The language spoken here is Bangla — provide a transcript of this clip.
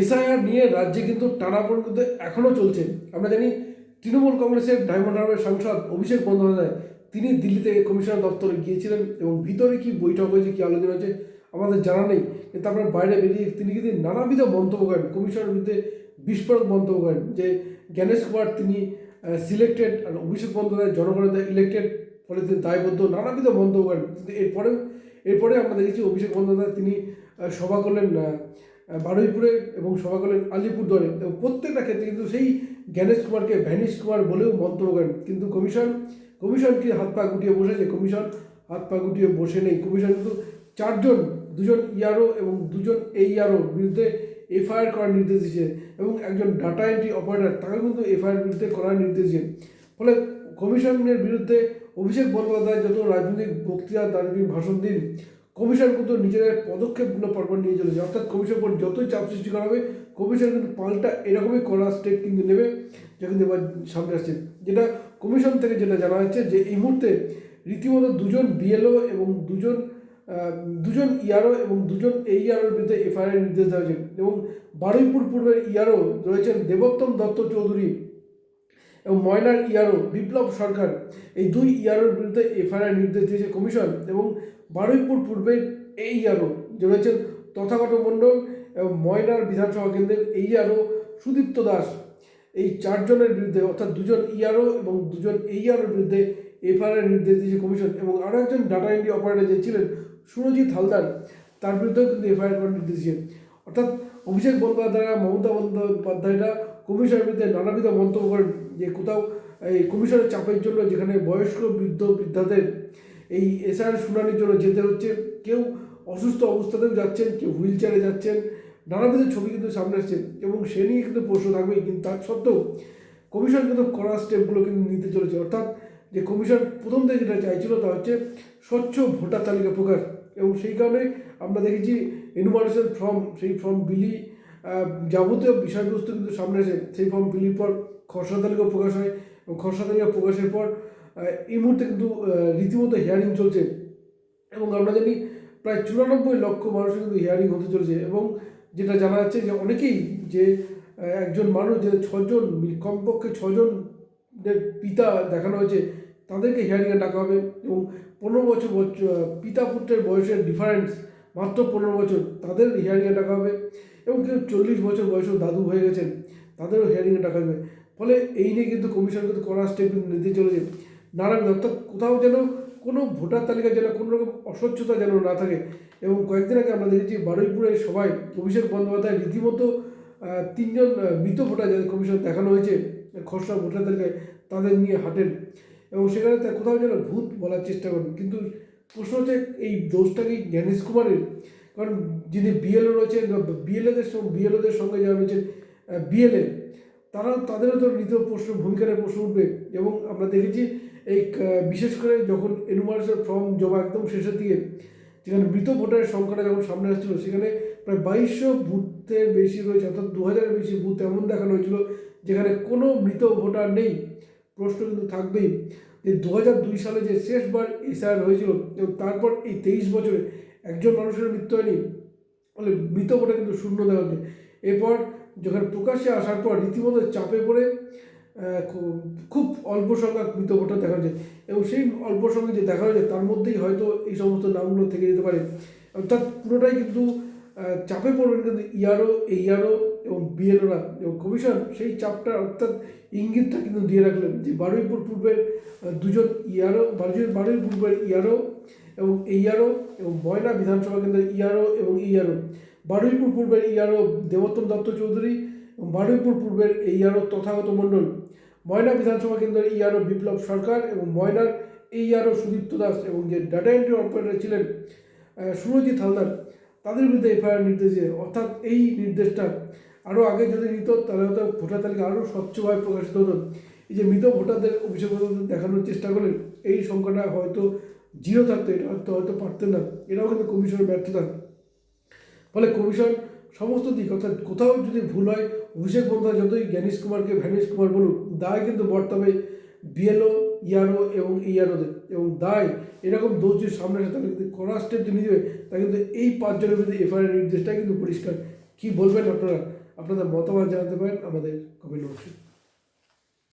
এসআইআর নিয়ে রাজ্যে কিন্তু টানাপোড়েন কিন্তু এখনও চলছে। আমরা জানি তৃণমূল কংগ্রেসের ডায়মন্ড হারবারের সাংসদ অভিষেক বন্দ্যোপাধ্যায়, তিনি দিল্লিতে কমিশনার দপ্তরে গিয়েছিলেন এবং ভিতরে কি বৈঠক হয়েছে, কী আলোচনা হয়েছে, আমাদের জানা নেই। কিন্তু আপনার বাইরে বেরিয়ে তিনি কিন্তু নানাবিধ মন্তব্য করেন কমিশনের বিরুদ্ধে বিস্ফোরক মন্তব্য করেন যে জ্ঞানেশ কুমার তিনি সিলেক্টেড আর অভিষেক বন্দ্যোপাধ্যায় জনগণের ইলেক্টেড ফলে তিনি দায়বদ্ধ, নানাবিধ মন্তব্য করেন। কিন্তু এরপরেও, এরপরে আমরা দেখেছি অভিষেক বন্দ্যোপাধ্যায় তিনি সভা করলেন বারুইপুরে এবং সভা করলেন আলিপুরদুয়ারে এবং প্রত্যেকটা ক্ষেত্রে কিন্তু সেই জ্ঞানেশ কুমারকে ভ্যানিশ কুমার বলেও মন্তব্য করেন কিন্তু কমিশন কমিশন কি হাত পা গুটিয়ে বসেছে? কমিশন হাত পা গুটিয়ে বসে নেই। কমিশন কিন্তু চারজন, দুজন ইয়ারও এবং দুজন এই ইয়ারও বিরুদ্ধে এফআইআর করার নির্দেশ দিয়েছে এবং একজন ডাটা এন্ট্রি অপারেটর তাকে কিন্তু এফআইআর বিরুদ্ধে করার নির্দেশ দিয়েছে। ফলে কমিশনের বিরুদ্ধে অভিষেক বন্দ্যোপাধ্যায় যত রাজনৈতিক বক্তৃতা দার্মিক ভাষণ দিন। কমিশন কিন্তু নিজেদের পদক্ষেপগুলো পরপর নিয়ে চলেছে। অর্থাৎ কমিশন উপর যতই চাপ সৃষ্টি করা হবে, কমিশন কিন্তু পাল্টা এরকমই করা স্টেপ কিন্তু নেবে, যা কিন্তু এবার সামনে আসছে। যেটা কমিশন থেকে যেটা জানা যাচ্ছে যে, এই মুহূর্তে রীতিমতো দুজন বিএলও এবং দুজন দুজন ইয়ারও এবং দুজন এই ইয়ারোর বিরুদ্ধে এফআইআর নির্দেশ দেওয়া হয়েছে। এবং বারুইপুর পূর্বের ইয়ারও রয়েছেন দেবোত্তম দত্ত চৌধুরী এবং ময়নার ইয়ারও বিপ্লব সরকার। এই দুই ইয়ারোর বিরুদ্ধে এফআইআর নির্দেশ দিয়েছে কমিশন এবং বারুইপুর পূর্বের এই ইয়ারও যে রয়েছেন তথাগত মণ্ডল এবং ময়নার বিধানসভা কেন্দ্রের এই ইয়ারও সুদীপ্ত দাস। এই চারজনের বিরুদ্ধে, অর্থাৎ দুজন ইয়ারও এবং দুজন এই ইয়ারোর বিরুদ্ধে এফআইআর নির্দেশ দিয়েছে কমিশন এবং আরও একজন ডাটা এন্ট্রি অপারেটর যে ছিলেন সুরজিৎ হালদার, তার বিরুদ্ধেও কিন্তু এফআইআর করার নির্দেশ দিয়েছেন অর্থাৎ অভিষেক বন্দ্যোপাধ্যায়, মমতা বন্দ্যোপাধ্যায়রা কমিশনের বিরুদ্ধে নানাবিধ মন্তব্য করেন যে কোথাও এই কমিশনের চাপের জন্য যেখানে বয়স্ক বৃদ্ধ বৃদ্ধাদের এই এসআর শুনানির জন্য যেতে হচ্ছে। কেউ অসুস্থ অবস্থাতেও যাচ্ছেন, কেউ হুইল চেয়ারে যাচ্ছেন, নানাবিধ ছবি কিন্তু সামনে আসছে এবং সে নিয়ে কিন্তু প্রশ্ন থাকবেই, কিন্তু তার সত্ত্বেও কমিশন কিন্তু কড়া স্টেপগুলো কিন্তু নিতে চলেছে। অর্থাৎ যে কমিশন প্রথম থেকে যেটা চাইছিল তা হচ্ছে স্বচ্ছ ভোটার তালিকা প্রকাশ এবং সেই কারণে আমরা দেখেছি এনুমারেশন ফর্ম সেই ফর্ম বিলি যাবতীয় বিষয়বস্তু কিন্তু সামনে আসে। সেই ফর্ম বিলির পর খসড়া তালিকা প্রকাশ হয় এবং খসড়া তালিকা প্রকাশের পর এই মুহূর্তে কিন্তু রীতিমতো হিয়ারিং চলছে। এবং আমরা জানি প্রায় চুরানব্বই লক্ষ মানুষের কিন্তু হিয়ারিং হতে চলেছে। এবং যেটা জানা যাচ্ছে যে অনেকেই যে একজন মানুষ, যে ছজন, কমপক্ষে ছজনের পিতা দেখানো হয়েছে, তাদেরকে হিয়ারিংয়ে ডাকা হবে। এবং পনেরো বছর বছ- পিতা পুত্রের বয়সের ডিফারেন্স মাত্র পনেরো বছর, তাদের হিয়ারিংয়ে ডাকা হবে। এবং কেউ চল্লিশ বছর বয়সেও দাদু হয়ে গেছেন, তাদেরও হিয়ারিংয়ে ডাকা হবে। ফলে এই নিয়ে কিন্তু কমিশন কিন্তু কড়া স্টেপ নিতে চলেছে। নানান অর্থাৎ কোথাও যেন কোনো ভোটার তালিকায় যেন কোনো রকম অস্বচ্ছতা যেন না থাকে। এবং কয়েকদিন আগে আমরা দেখেছি বারুইপুরে সবাই, অভিষেক বন্দ্যোপাধ্যায় রীতিমতো তিনজন মৃত ভোটার যাদের কমিশন দেখানো হয়েছে, খসড়া ভোটার তালিকায় তাদের নিয়ে হাঁটেন। এবং সেখানে তার কোথাও যেন ভূত বলার চেষ্টা করেন। কিন্তু প্রশ্ন হচ্ছে, এই দোষটা কি জ্ঞানেশ কুমারের? কারণ যিনি বিএলও রয়েছেন বিএলএদের সঙ্গে বিএলওদের সঙ্গে যারা রয়েছেন বিএলএ তারা তাদেরও তো নিত প্রশ্ন ভূমিকার প্রশ্ন উঠবে। এবং আমরা দেখেছি এই বিশেষ করে যখন এনুমারেশন ফর্ম জমা একদম শেষের দিকে, যেখানে মৃত ভোটারের সংখ্যাটা যখন সামনে আসছিল, সেখানে প্রায় বাইশশো বুথের বেশি রয়েছে, অর্থাৎ দু হাজারের বেশি বুথ এমন দেখানো হয়েছিল, যেখানে কোনো মৃত ভোটার নেই। প্রশ্ন কিন্তু থাকবেই যে দু হাজার দুই সালে যে শেষবার এসআর হয়েছিল, এবং তারপর এই তেইশ বছরে একজন মানুষের মৃত্যু হয়নি, ফলে মৃত ভোটার কিন্তু শূন্য দেওয়া এরপর যখন প্রকাশ্যে আসার পর রীতিমতো চাপে পড়ে খুব অল্প সংখ্যক মৃত ভোটার দেখা যায়। এবং সেই অল্প সংখ্যক যে দেখা যায়, তার মধ্যেই হয়তো এই সমস্ত নামগুলো থেকে যেতে পারে। অর্থাৎ পুরোটাই কিন্তু চাপে পড়বেন কিন্তু ইয়ারও এই ইয়ারও এবং বিএলওরা। এবং কমিশন সেই চাপটা অর্থাৎ ইঙ্গিতটা কিন্তু দিয়ে রাখলেন যে বারুইপুর পূর্বের দুজন ইয়ারও বারুই বারুই পূর্বের ইয়ারও এবং এই ইয়ারও এবং ময়না বিধানসভা কেন্দ্রের ইয়ারও এবং এই ইয়ারও বারুইপুর পূর্বের ইয়ারও দেবোত্তম দত্ত চৌধুরী এবং বারুইপুর পূর্বের এই ইয়ারও তথাগত মণ্ডল, ময়না বিধানসভা কেন্দ্রের এই ইয়ারও বিপ্লব সরকার এবং ময়নার এই ইয়ারও সুদীপ্ত দাস এবং যে ডাটা এন্ট্রি অপারেটর ছিলেন সুরজিৎ হালদার, তাদের বিরুদ্ধে এফআইআর নির্দেশ অর্থাৎ এই নির্দেশটা আরও আগে যদি নিত, তাহলে হয়তো ভোটার তালিকা আরও স্বচ্ছভাবে প্রকাশিত হতো। এই যে মৃত ভোটারদের অভিষেক দেখানোর চেষ্টা করলেন, এই সংখ্যাটা হয়তো জিরো থাকতো, এটা হয়তো হয়তো পারতেন না। এটাও কিন্তু কমিশনের ব্যর্থতা। ফলে কমিশন সমস্ত দিক, অর্থাৎ কোথাও যদি ভুল হয়, অভিষেক বন্দ্যোপাধ্যায় যতই জ্ঞানীশ কুমারকে ভ্যানিশ কুমার বলুন দায় কিন্তু বর্তমানে বিএলও ইয়ারও এবং ইয়ারওদের এবং দায় এরকম দোষ যদি সামনে আসে, তাহলে কিন্তু কড়া স্টেপ যে নিয়ে যাবে তা কিন্তু এই পাঁচজনের বিরুদ্ধে এফআইআর নির্দেশটা কিন্তু পরিষ্কার। কী বলবেন আপনারা? আপনাদের মতামত জানাতে পারেন আমাদের কমেন্ট বক্সে